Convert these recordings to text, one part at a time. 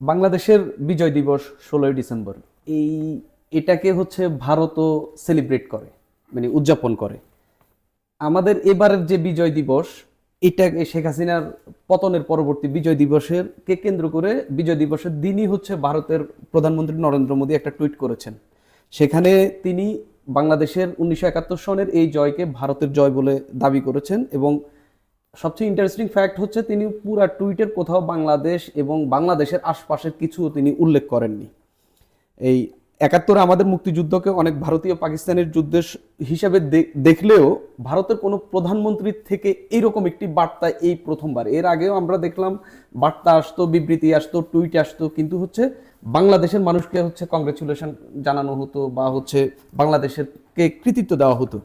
বাংলাদেশের বিজয় দিবস ষোলোই ডিসেম্বর। এই এটাকে হচ্ছে ভারতও সেলিব্রেট করে মানে উদযাপন করে। আমাদের এবারের যে বিজয় দিবস এটা শেখ হাসিনার পতনের পরবর্তী বিজয় দিবসের কে কেন্দ্র করে বিজয় দিবসের দিনই হচ্ছে ভারতের প্রধানমন্ত্রী নরেন্দ্র মোদী একটা টুইট করেছেন। সেখানে তিনি বাংলাদেশের উনিশশো একাত্তর সনের এই জয়কে ভারতের জয় বলে দাবি করেছেন এবং সবচেয়ে ইন্টারেস্টিং ফ্যাক্ট হচ্ছে তিনি পুরা টুইটের কোথাও বাংলাদেশ এবং বাংলাদেশের আশপাশের কিছু তিনি উল্লেখ করেননি। এই একাত্তরে আমাদের মুক্তিযুদ্ধকে অনেক ভারতীয় পাকিস্তানের যুদ্ধের হিসাবে দেখলেও ভারতের কোনো প্রধানমন্ত্রীর থেকে এইরকম একটি বার্তা এই প্রথমবার। এর আগেও আমরা দেখলাম, বার্তা আসতো, বিবৃতি আসতো টুইট আসতো, কিন্তু হচ্ছে বাংলাদেশের মানুষকে হচ্ছে কংগ্রেচুলেশন জানানো হতো বা হচ্ছে বাংলাদেশের কে কৃতিত্ব দেওয়া হতো।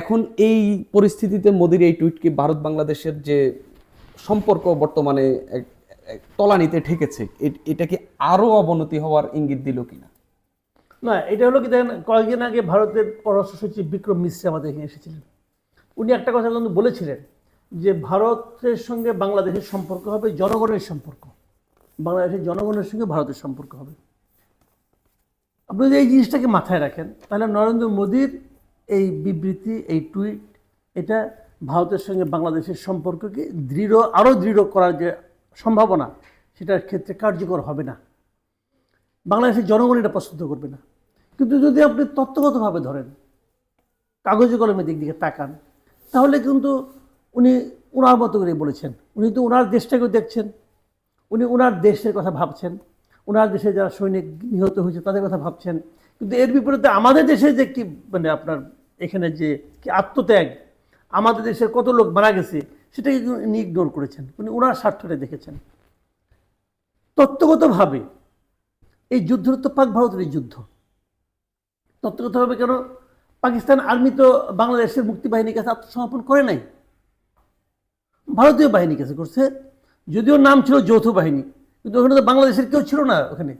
এখন এই পরিস্থিতিতে মোদির এই টুইটকে ভারত বাংলাদেশের যে সম্পর্ক বর্তমানে তলানিতে ঠেকেছে এটা কি আরও অবনতি হওয়ার ইঙ্গিত দিল কিনা? না, এটা হলো কি দেখেন, কয়েকদিন আগে ভারতের পররাষ্ট্র সচিব বিক্রম মিশ্র আমাদের এখানে এসেছিলেন। উনি একটা কথা কিন্তু বলেছিলেন যে ভারতের সঙ্গে বাংলাদেশের সম্পর্ক হবে জনগণের সম্পর্ক। বাংলাদেশের জনগণের সঙ্গে ভারতের সম্পর্ক হবে। আপনি যদি এই জিনিসটাকে মাথায় রাখেন, তাহলে নরেন্দ্র মোদীর এই বিবৃতি, এই টুইট, এটা ভারতের সঙ্গে বাংলাদেশের সম্পর্ককে দৃঢ়, আরও দৃঢ় করার যে সম্ভাবনা, সেটার ক্ষেত্রে কার্যকর হবে না। বাংলাদেশের জনগণ এটা পছন্দ করবে না। কিন্তু যদি আপনি তত্ত্বগতভাবে ধরেন, কাগজে কলমে দিক দিকে তাকান, তাহলে কিন্তু উনি ওনার মতো করে বলেছেন। উনি তো ওনার দেশটাকেও দেখছেন, উনি ওনার দেশের কথা ভাবছেন ওনার দেশে যারা সৈনিক নিহত হয়েছে তাদের কথা ভাবছেন। কিন্তু এর বিপরীতে আমাদের দেশে যে কি মানে আপনার এখানে যে আত্মত্যাগ, আমাদের দেশের কত লোক মারা গেছে, সেটাকে উনি ইগনোর করেছেন। উনি ওনার স্বার্থটা দেখেছেন। তত্ত্বগতভাবে এই যুদ্ধ তো পাক ভারতের এই যুদ্ধ। তত্ত্বগতভাবে কেন? পাকিস্তান আর্মি তো বাংলাদেশের মুক্তি বাহিনীর কাছে আত্মসমর্পণ করে নাই। ভারতীয় বাহিনীর কাছে করছে। যদিও নাম ছিল যৌথ বাহিনী, কিন্তু ওখানে তো বাংলাদেশের কেউ ছিল না ওখানে।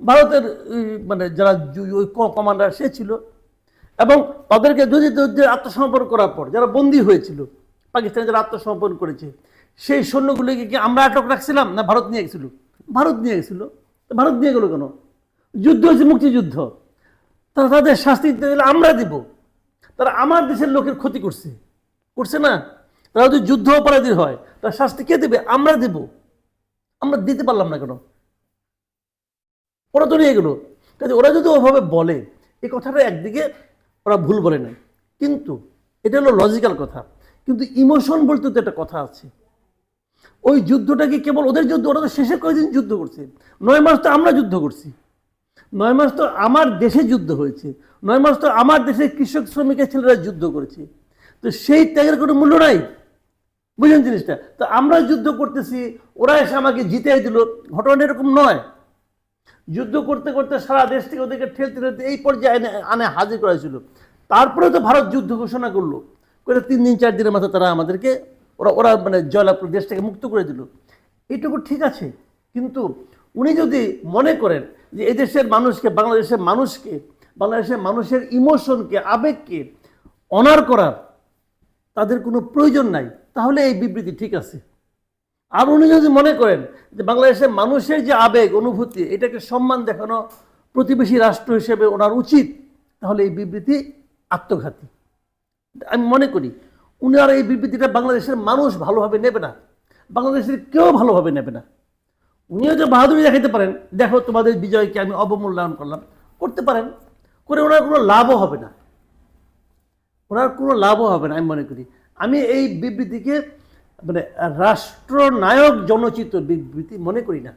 ভারতের মানে যারা ওই কমান্ডার সে ছিল। এবং তাদেরকে যদি আত্মসমর্পণ করার পর, যারা বন্দী হয়েছিল, পাকিস্তানে যারা আত্মসমর্পণ করেছে, সেই সৈন্যগুলিকে কি আমরা আটক রাখছিলাম না ভারত নিয়ে গেছিল? ভারত নিয়ে গেছিল। ভারত নিয়ে গেল কেন? যুদ্ধ হচ্ছে মুক্তিযুদ্ধ। তারা তাদের শাস্তি দিতে গেলে আমরা দিব। তারা আমার দেশের লোকের ক্ষতি করছে। করছে না? তারা যদি যুদ্ধ অপরাধী হয়, তার শাস্তি কে দেবে? আমরা দেব। আমরা দিতে পারলাম না কেন? ওরা তো নিয়ে গেলো। কাজে ওরা যদি ওভাবে বলে, এই কথাটা একদিকে ওরা ভুল বলে নাই। কিন্তু এটা হলো লজিক্যাল কথা। কিন্তু ইমোশন বলতে তো একটা কথা আছে। ওই যুদ্ধটা কি কেবল ওদের যুদ্ধ, ওরা তো শেষে কয়েকদিন যুদ্ধ করছে? নয় মাস তো আমরা যুদ্ধ করছি। নয় মাস তো আমার দেশে যুদ্ধ হয়েছে। নয় মাস তো আমার দেশে কৃষক, শ্রমিকের ছেলেরা যুদ্ধ করেছে। তো সেই ত্যাগের কোনো মূল্য নাই। বুঝলেন জিনিসটা? তো আমরা যুদ্ধ করতেছি, ওরা এসে আমাকে জিতে দিল। ঘটনা এরকম নয়। যুদ্ধ করতে করতে সারা দেশ থেকে ওদেরকে ঠেলতে ঠেলতে এই পর্যায়ে আনে, হাজির করা হয়েছিল তারপরে তো ভারত যুদ্ধ ঘোষণা করল। করে তিন দিন, চার দিনের মাথায় তারা আমাদেরকে, ওরা ওরা মানে জয়লাভ দেশটাকে মুক্ত করে দিল। এইটুকু ঠিক আছে, কিন্তু উনি যদি মনে করেন যে এদেশের মানুষকে, বাংলাদেশের মানুষকে, বাংলাদেশের মানুষের ইমোশনকে, আবেগকে অনার করার তাদের কোনো প্রয়োজন নাই, তাহলে এই বিবৃতি ঠিক আছে। আর উনি যদি মনে করেন যে বাংলাদেশের মানুষের যে আবেগ, অনুভূতি, এটাকে সম্মান দেখানো প্রতিবেশী রাষ্ট্র হিসেবে ওনার উচিত, তাহলে এই বিবৃতি আত্মঘাতী। আমি মনে করি উনি আর এই বিবৃতিটা বাংলাদেশের মানুষ ভালোভাবে নেবে না, বাংলাদেশের কেউ ভালোভাবে নেবে না। উনিও যে বাহাদুরি দেখাতে পারেন, দেখো তোমাদের বিজয়কে আমি অবমূল্যায়ন করলাম, করতে পারেন, করে ওনার কোনো লাভও হবে না। ওনার কোনো লাভও হবে না, আমি মনে করি। আমি এই বিবৃতিকে মানে রাষ্ট্রনায়ক জনচিত বিবৃতি মনে করি না।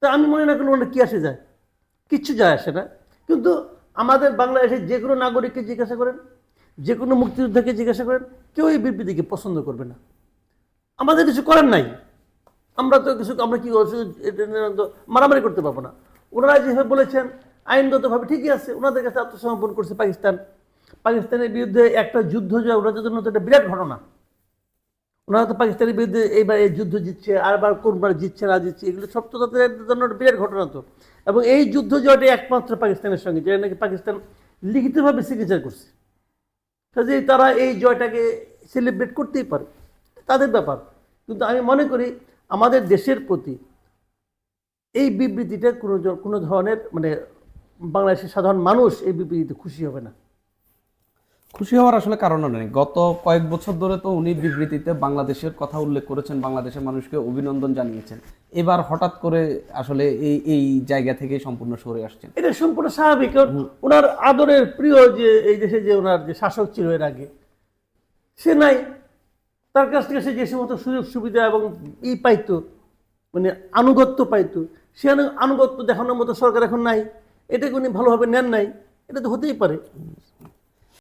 তা আমি মনে না করলে ওনার কী আসে যায়? কিচ্ছু যায় আসে না। কিন্তু আমাদের বাংলাদেশের যে কোনো নাগরিককে জিজ্ঞাসা করেন, যে কোনো মুক্তিযোদ্ধাকে জিজ্ঞাসা করেন, কেউ এই বিবৃতিকে পছন্দ করবে না। আমাদের কিছু করার নাই। আমরা তো কিছু, আমরা কী মারামারি করতে পারব না। ওনারা যেভাবে বলেছেন, আইনগতভাবে ঠিকই আছে। ওনাদের কাছে আত্মসমর্পণ করছে পাকিস্তান। পাকিস্তানের বিরুদ্ধে একটা যুদ্ধ জয় ওনাদের জন্য তো একটা বিরাট ঘটনা। ওনারা তো পাকিস্তানের বিরুদ্ধে এইবার এই যুদ্ধ জিতছে, আরবার কোনবার জিতছে, না জিতছে, এগুলো সব তো তাদের জন্য বিরাট ঘটনা তো। এবং এই যুদ্ধ জয়টা একমাত্র পাকিস্তানের সঙ্গে, যেটা নাকি পাকিস্তান লিখিতভাবে সিগনেচার করছে। কাজে তারা এই জয়টাকে সেলিব্রেট করতেই পারে। তাদের ব্যাপার। কিন্তু আমি মনে করি আমাদের দেশের প্রতি এই বিবৃতিটা কোনো কোনো ধরনের মানে বাংলাদেশের সাধারণ মানুষ এই বিবৃতিতে খুশি হবে না। খুশি হওয়ার আসলে কারণ নেই। গত কয়েক বছর ধরে তো উনি বিবৃতিতে বাংলাদেশের কথা উল্লেখ করেছেন বাংলাদেশের মানুষকে অভিনন্দন জানিয়েছেন। এবার হঠাৎ করে আসলে এই এই জায়গা থেকে সম্পূর্ণ সরে আসছেন। এটা সম্পূর্ণ স্বাভাবিক ওনার আদরের প্রিয় যে এই দেশে যে ওনার যে শাসক ছিল এর আগে সে নাই। তার কাছ থেকে সে যে সমস্ত সুযোগ সুবিধা এবং ই পাইতো মানে আনুগত্য পাইতো সে আনু- আনুগত্য দেখানোর মতো সরকার এখন নাই। এটাকে উনি ভালোভাবে নেন নাই। এটা তো হতেই পারে।